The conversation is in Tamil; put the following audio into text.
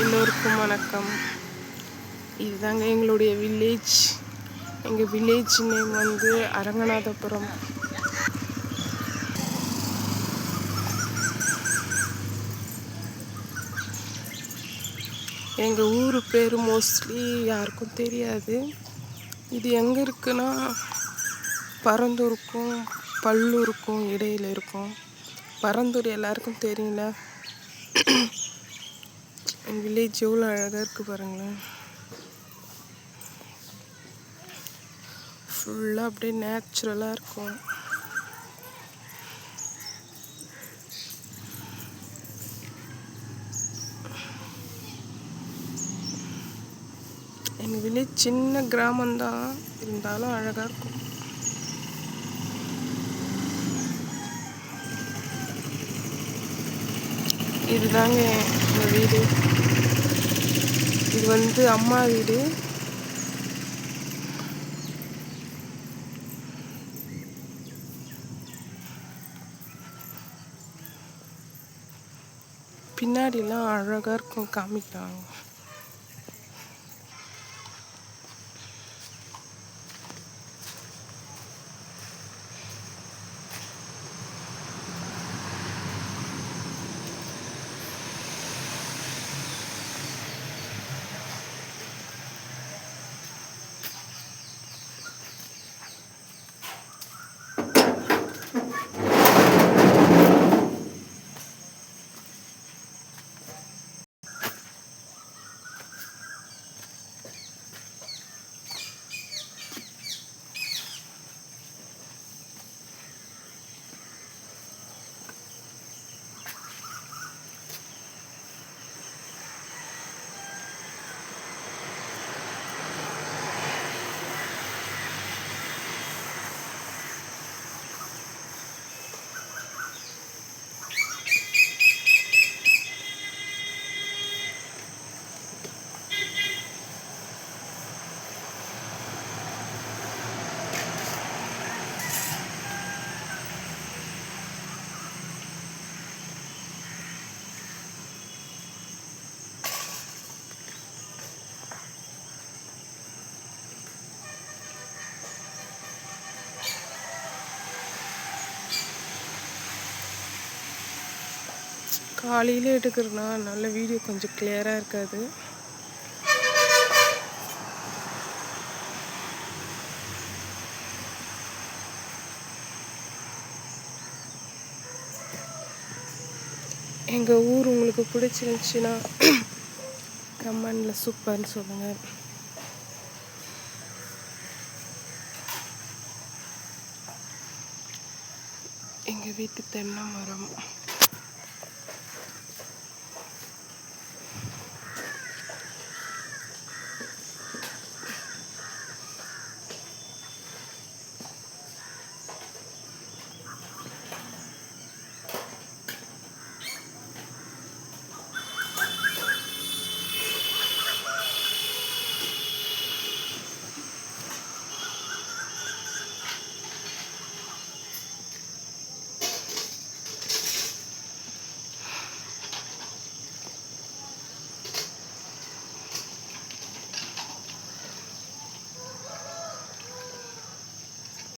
எல்லோருக்கும் வணக்கம். இதுதாங்க எங்களுடைய வில்லேஜ் எங்கள் வில்லேஜ் நேம் வந்து அரங்கநாதபுரம். எங்கள் ஊர் பேர் மோஸ்ட்லி யாருக்கும் தெரியாது. இது எங்கே இருக்குன்னா பரந்தூருக்கும் பல்லூருக்கும் இடையில் இருக்கும். பரந்தூர் எல்லாருக்கும் தெரியல வில்லேஜ் எவ்வளோ அழகாக இருக்குது பாருங்களேன். ஃபுல்லாக அப்படியே நேச்சுரலாக இருக்கும். எங்கள் வில்லேஜ் சின்ன கிராமம்தான் இருந்தாலும் அழகாக இருக்கும். இதுதாங்க எங்கள் வீடு. இது வந்து அம்மா வீடு. பின்னாடிலாம் அழகாக இருக்கும் காமிக்கிறாங்க காலையில் எடுக்கிறனா நல்ல வீடியோ கொஞ்சம் கிளியராக இருக்காது. எங்கள் ஊர் உங்களுக்கு பிடிச்சிருந்துச்சின்னா கமெண்டில் சூப்பர்னு சொல்லுங்கள் எங்கள் வீட்டு தென்னை மரம்.